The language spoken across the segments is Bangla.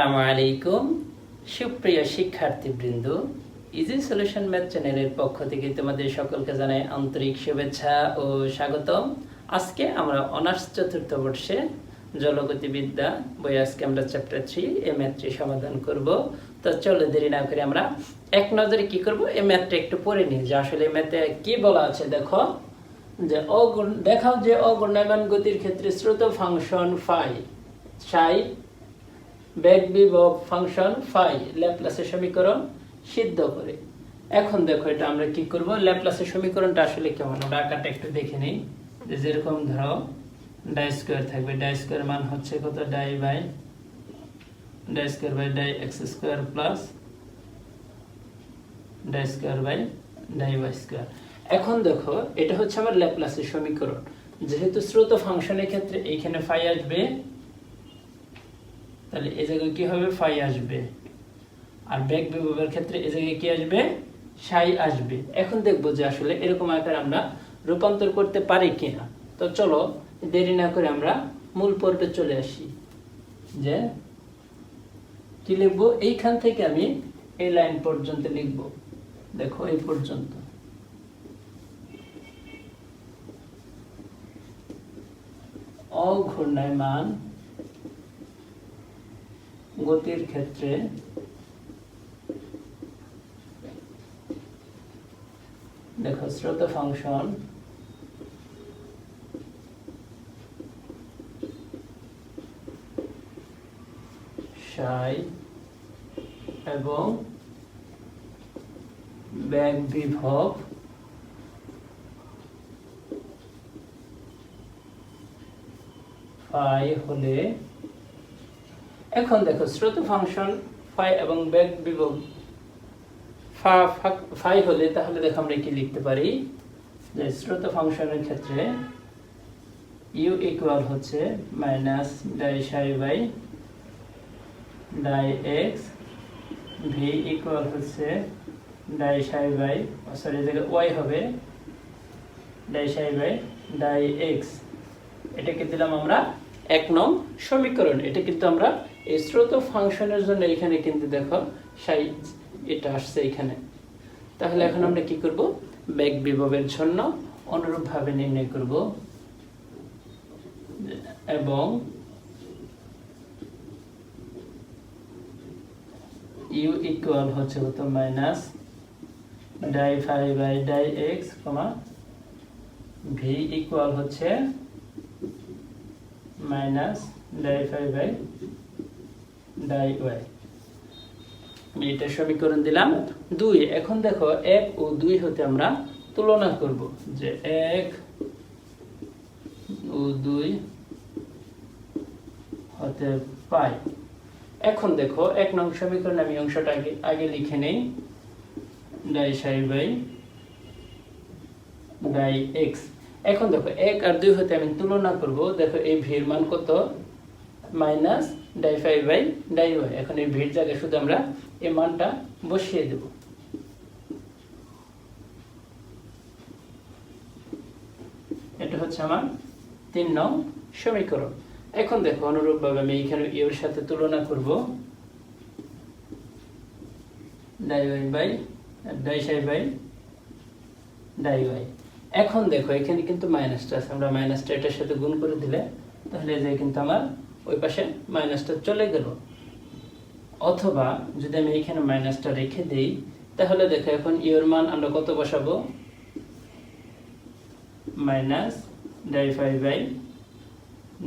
আসসালামু আলাইকুম। সুপ্রিয় শিক্ষার্থীবৃন্দ ইজি সলিউশন ম্যাথ চ্যানেলের পক্ষ থেকে তোমাদের সকলকে জানাই আন্তরিক শুভেচ্ছা ও স্বাগতম। আজকে আমরা অনার্স চতুর্থ বর্ষে জলগতিবিদ্যা বই আজকে আমরা চ্যাপ্টার থ্রি এই ম্যাথটি সমাধান করব। তো চলো দেরি না করে আমরা এক নজরে কি করব? এই ম্যাথটা একটু পড়ে নিই। যে আসলে ম্যাথে কি বলা আছে দেখো, যে অগুণ দেখাও যে অগুণায়মান গতির ক্ষেত্রে স্রোত ফাংশন ফাই সাই বেগ বিভব ফাংশন ফাই, ল্যাপ্লাসের সমীকরণ সিদ্ধ করে। এখন দেখো এটা আমরা কি করব? ল্যাপ্লাসের সমীকরণটা আসলে কেমন? আমরা আঁকাটা একটু দেখে নিই। যেরকম ধরো, ডাই স্কোয়ার থাকবে, ডাই স্কোয়ার মান হচ্ছে কত? Die by, die square by die X square plus die square by die Y square. এখন দেখো, এটা হচ্ছে আমার ল্যাপ্লাসের সমীকরণ। যেহেতু স্রোত ফাংশনের ক্ষেত্রে এইখানে ফাই আসবে তাহলে এই জায়গায় কি হবে ফাই আসবে? আর বেগ বিভবের ক্ষেত্রে এই জায়গায় কি আসবে? সাই আসবে। এখন দেখব যে আসলে এরকম আকার আমরা রূপান্তর করতে পারি কিনা। তো চলো, দেরি না করে আমরা মূল পর্বে চলে আসি। যে কি লিখব? এইখান থেকে আমি এই লাইন পর্যন্ত লিখব। দেখো, এই পর্যন্ত। অঘূর্ণায়মান গতির ক্ষেত্রে দেখো স্রোত ফাংশন সাই এবং ব্যাগ বিভব ফাই হলে এখন দেখো, স্রোত ফাংশন ফাই এবং বেগ বিভব ফা ফাই হলে তাহলে দেখো আমরা কি লিখতে পারি? যে স্রোত ফাংশনের ক্ষেত্রে ইউ ইকুয়াল হচ্ছে minus die psi by die X V equal হচ্ছে ডাই সাই বাই সরি জায়গায় ওয়াই হবে die psi by die X এটাকে দিলাম আমরা এক নং সমীকরণ। এটা কিন্তু আমরা এই স্রোত ফাংশনের জন্য এখানে কিন্তু দেখো সাই এটা আসছে এখানে। তাহলে এখন আমরা কি করব? বেগ বিভবের জন্য অনুরূপভাবে নির্ণয় করব। এবং ইউ ইকুয়াল হচ্ছে কত? Minus die phi by die X comma V equal হচ্ছে minus die phi by die Y এটা সমীকরণ দিলাম দুই। এখন দেখো, এক ও দুই হতে আমরা তুলনা করব যে এক ও দুই হতে পাই। এখন দেখো, এক নং সমীকরণ আমি অংশটা আগে আগে লিখে নেই। Die psi by die X এখন দেখো, এক আর দুই হতে আমি তুলনা করব। দেখো, এই ভির মান কত? Minus die five by die Y. এখন এই ভিড় জায়গায় শুধু আমরা এই মানটা বসিয়ে দেব। এটা হচ্ছে আমার তিন নং সমীকরণ। এখন দেখো, অনুরূপভাবে আমি এখানে এর সাথে তুলনা করব। Die Y by, die psi by, die Y. এখন দেখো, এখানে কিন্তু মাইনাসটা আছে। আমরা মাইনাসটা এটার সাথে গুণ করে দিলে, তাহলে যে কিন্তু আমার ওই পাশে মাইনাসটা চলে গেল। অথবা যদি আমি এখানে মাইনাসটা রেখে দেই, তাহলে দেখো এখন ইউর মান আমরা কত বসাবো? Minus die five by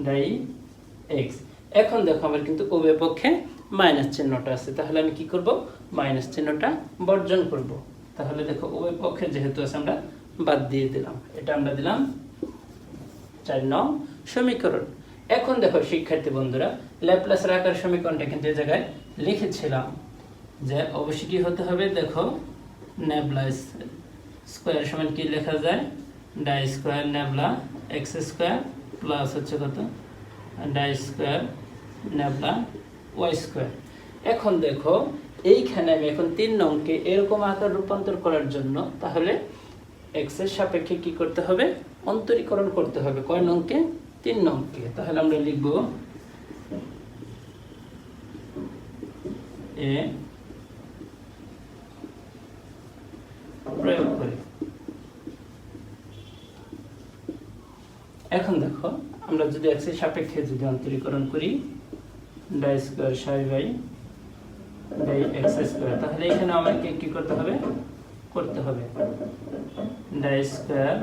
die X. এখন দেখো আমার কিন্তু উভয় পক্ষে মাইনাস চিহ্নটা আছে। তাহলে আমি কি করব? মাইনাস চিহ্নটা বর্জন করব। তাহলে দেখো উভয় পক্ষে যেহেতু আছে, আমরা বাদ দিয়ে দিলাম। এটা আমরা দিলাম চার নং সমীকরণ। এখন দেখো, শিক্ষার্থী বন্ধুরা ল্যাপ্লাসের আকার সমীকরণটা কিন্তু এই জায়গায় লিখেছিলাম যে অবশ্যই কি হতে হবে? দেখো ন্যাবলাস স্কোয়ার সমান কি লেখা যায়? Die square nabla X square plus হচ্ছে কত? Die square nabla Y square এখন দেখো, এইখানে আমি এখন তিন নংকে এরকম আকার রূপান্তর করার জন্য তাহলে এক্সের সাপেক্ষে কি করতে হবে? অন্তরীকরণ করতে হবে। কয় নংকে? তিন নংকে। তাহলে আমরা লিখব এ প্রয়োগ করি। এখন দেখো, আমরা যদি এক্সের সাপেক্ষে যদি অন্তরীকরণ করি, die square psi by die X square, তাহলে এখানে আমাকে কি করতে হবে? করতে হবে। ডাই স্কোয়ার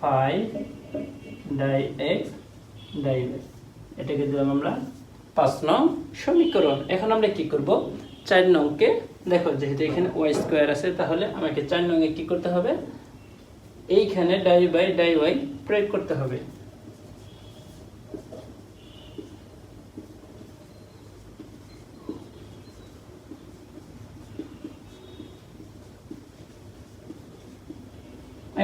ফাইভ ডাই এক্স ডাই এটাকে দিলাম আমরা পাঁচ নং সমীকরণ। এখন আমরা কি করব? চার নংকে, দেখো যেহেতু এখানে ওয়াই স্কোয়ার আছে, তাহলে আমাকে চার নংয়ে কি করতে হবে? এইখানে ডাই বাই ডাই ওয়াই প্রয়োগ করতে হবে।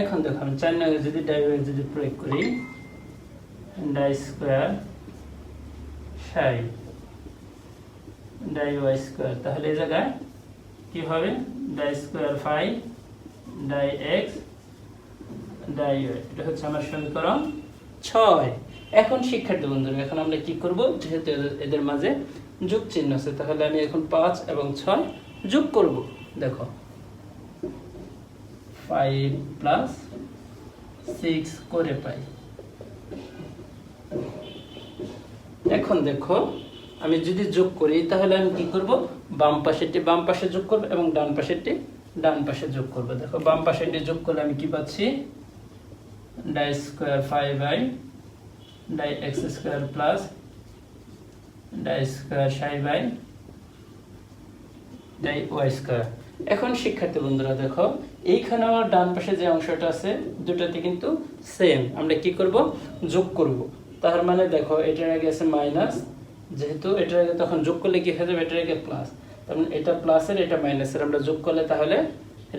এখন দেখো, আমি চার নঙ্গে যদি ডাই ওয়াই যদি প্রয়োগ করি, die square psi, die Y square, তাহলে এই জায়গায় কি হবে? ডাই স্কোয়ার ফাইভ ডাই এক্স, ডাই ওয়াই, এটা হচ্ছে আমার সমীকরণ ছয়। এখন শিক্ষার্থী বন্ধুরা, এখন আমরা কি করব? যেহেতু এদের মাঝে যোগ চিহ্ন আছে, তাহলে আমি এখন পাঁচ এবং ছয় যোগ করব। দেখো ফাইভ প্লাস সিক্স করে পাই। এখন দেখো, আমি যদি যোগ করি, তাহলে আমি কি করব? বাম পাশেরটি বাম পাশে যোগ করব এবং ডান পাশেরটি ডান পাশে যোগ করব। দেখো, বাম পাশেরটি যোগ করলে আমি কি পাচ্ছি? Die square five by die X square plus die square psi by die Y square. এখন শিক্ষার্থী বন্ধুরা, দেখো, এইখানে আমার ডান পাশে যে অংশটা আছে, দুটাতে কিন্তু সেম আমরা কি করব? যোগ করব। তার মানে দেখো, এটার আগে আছে মাইনাস যেহেতু এটার আগে তখন যোগ করলে কি হয়ে যাবে? এটার আগে প্লাস তার মানে এটা প্লাসের এটা মাইনাসের আমরা যোগ করলে তাহলে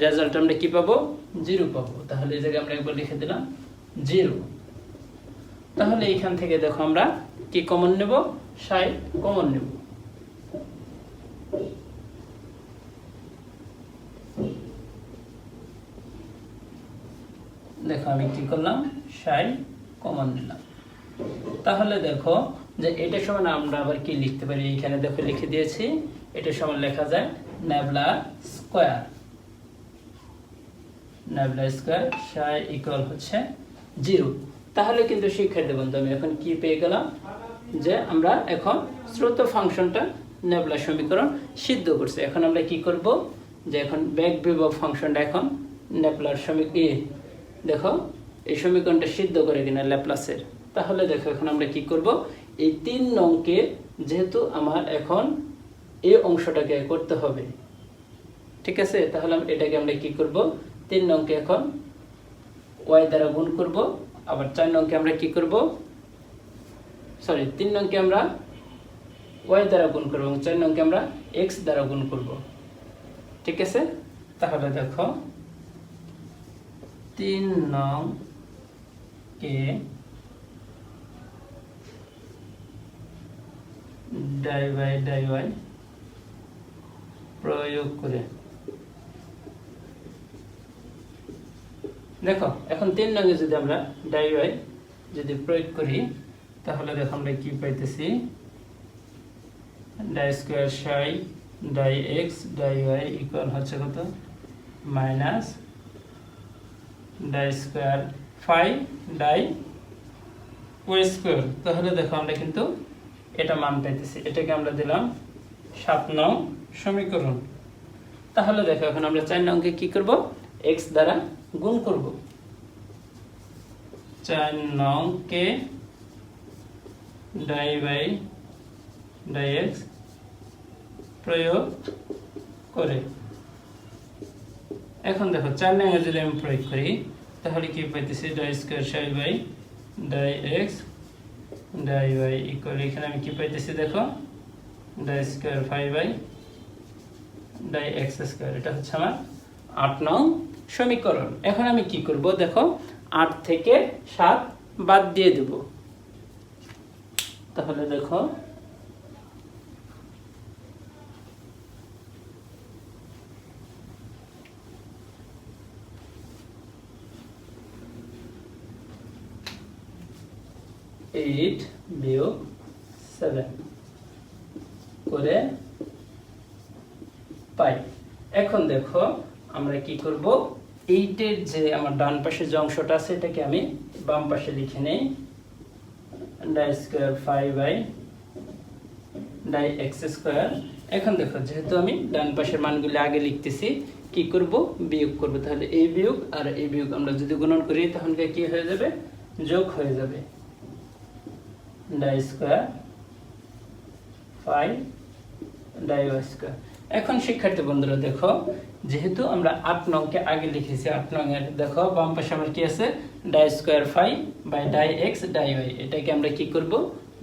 রেজাল্ট আমরা কি পাবো? জিরো পাবো। তাহলে এই জায়গায় আমরা একবার লিখে দিলাম জিরো তাহলে এইখান থেকে দেখো আমরা কি কমন নেব? ষাট কমন নেব। দেখো আমি কি করলাম, ষাট কমন নিলাম। তাহলে দেখো যে এটা সমান আমরা আবার কি লিখতে পারি? এখানে দেখো লিখে দিয়েছি এটা সমান লেখা যায় nabla square. Nabla square psi equal হচ্ছে জিরো। তাহলে কিন্তু শিক্ষার্থী বন্ধু, আমি এখন কি পেয়ে গেলাম? যে আমরা এখন স্রোত ফাংশনটা নেবলা সমীকরণ সিদ্ধ করছি। এখন আমরা কি করব? যে এখন ব্যাক বিভব ফাংশনটা এখন নেবলার সমীকরণ দেখো, এই সমীকরণটা সিদ্ধ করে কিনা ল্যাপ্লাসের তাহলে দেখো, এখন আমরা কি করব? এই তিন নংকে যেহেতু আমার এখন এই অংশটাকে করতে হবে। ঠিক আছে? তাহলে এটাকে আমরা কি করব? তিন নংকে এখন ওয়াই দ্বারা গুণ করব। আবার চার নংকে আমরা কি করব? সরি তিন নংকে আমরা ওয়াই দ্বারা গুণ করব এবং চার নংকে আমরা এক্স দ্বারা গুণ করব। ঠিক আছে? তাহলে দেখো তিন নং কে ডাই বাই ডাই ওয়াই প্রয়োগ করে। দেখো, এখন তিন নঙ্গে যদি আমরা ডাই ওয়াই যদি প্রয়োগ করি, তাহলে দেখো আমরা কি পাইতেছি? Die square psi die X die Y equal হচ্ছে কত? মাইনাস ডাই স্কোয়ার ফাইভ ডাই ওয়াই স্কোয়ার। তাহলে দেখো আমরা কিন্তু এটা মান পাইতেছি। এটাকে আমরা দিলাম সাত নং সমীকরণ। তাহলে দেখো, এখন আমরা চার নংকে কি করব? এক্স দ্বারা গুণ করব। চার নংকে ডাই বাই ডাই এক্স প্রয়োগ করে। এখন দেখো, চার নঙে যদি আমি প্রয়োগ করি, তাহলে কি পাইতেছি? Die square psi by die X, die Y equal এখানে আমি কি পাইতেছি দেখো? Die square five by die X square, এটা হচ্ছে আমার আট নং সমীকরণ। এখন আমি কি করব? দেখো, আট থেকে সাত বাদ দিয়ে দেব। তাহলে দেখো এইট বিয়োগ সেভেন করে পাই। এখন দেখো আমরা কি করব? এইটের যে আমার ডান পাশে যে অংশটা আছে, এটাকে আমি বাম পাশে লিখে নেই। Die square five by die X square এখন দেখো, যেহেতু আমি ডান পাশের মানগুলি আগে লিখতেছি, কি করব? বিয়োগ করব। তাহলে এই বিয়োগ আর এই বিয়োগ আমরা যদি গুণন করি তাহলে কি হয়ে যাবে? যোগ হয়ে যাবে। ডাই স্কোয়ার ফাইভ ডাই স্কোয়ার। এখন শিক্ষার্থী বন্ধুরা দেখো, যেহেতু আমরা আট নংকে আগে লিখেছি, আট নং এর দেখো, বাম আমার কি আছে? Die square five by die X die Y. এটাকে আমরা কি করব?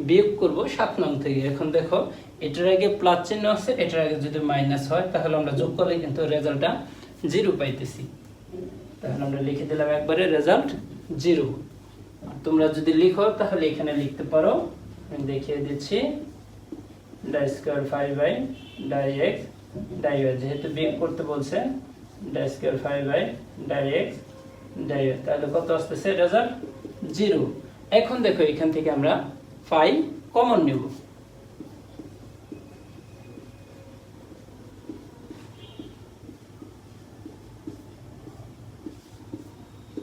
বিয়োগ করব সাত নং থেকে। এখন দেখো, এটার আগে প্লাস চিহ্ন আছে, এটার আগে যদি মাইনাস হয়, তাহলে আমরা যোগ করলে কিন্তু রেজাল্টটা জিরো পাইতেছি। তাহলে আমরা লিখে দিলাম একবারে রেজাল্ট জিরো। তোমরা যদি লিখো, তাহলে এখানে লিখতে পারো। আমি দেখিয়ে দিচ্ছি। Die square five by die X, die যেহেতু বিয়োগ করতে বলছে, die square five by die X, die তাহলে কত আসতেছে? Result zero. এখন দেখো, এখান থেকে আমরা ফাইভ কমন নেব।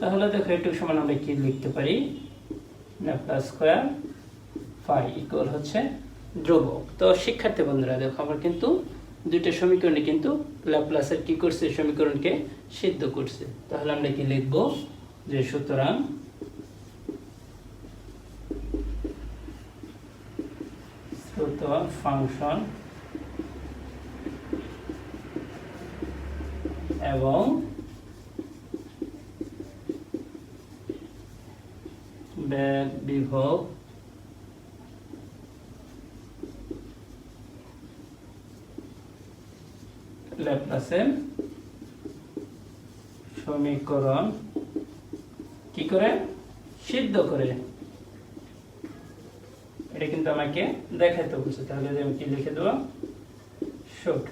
তাহলে দেখো একটু সমান আমরা কি লিখতে পারি? ল্যাপলাস স্কোয়ার ফাই ইকুয়াল হচ্ছে ধ্রুবক। তো শিক্ষার্থী বন্ধুরা, দেখো আমরা কিন্তু দুইটা সমীকরণে কিন্তু ল্যাপলাসের কি করছে? সমীকরণকে সিদ্ধ করছে। তাহলে আমরা কি লিখব? যে সুতরাং ফাংশন এবং বিভব ল্যাপ্লাসের সমীকরণ কি করে? সিদ্ধ করে। এটা কিন্তু আমাকে দেখাইতে বলছে, তাহলে আমি কি লিখে দেবো? শুট।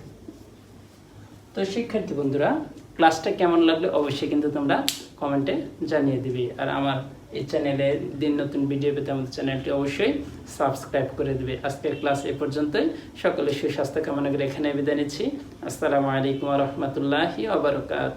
তো শিক্ষার্থী বন্ধুরা ক্লাসটা কেমন লাগল অবশ্যই কিন্তু তোমরা কমেন্টে জানিয়ে দিবি। আর আমার এই চ্যানেলে দিন নতুন ভিডিও পেতে আমাদের চ্যানেলটি অবশ্যই সাবস্ক্রাইব করে দেবে। আজকের ক্লাস এ পর্যন্তই। সকলের সুস্বাস্থ্য কামনা করে এখানে বিদায় নিচ্ছি। আসসালামু আলাইকুম রহমতুল্লাহি আবরকাত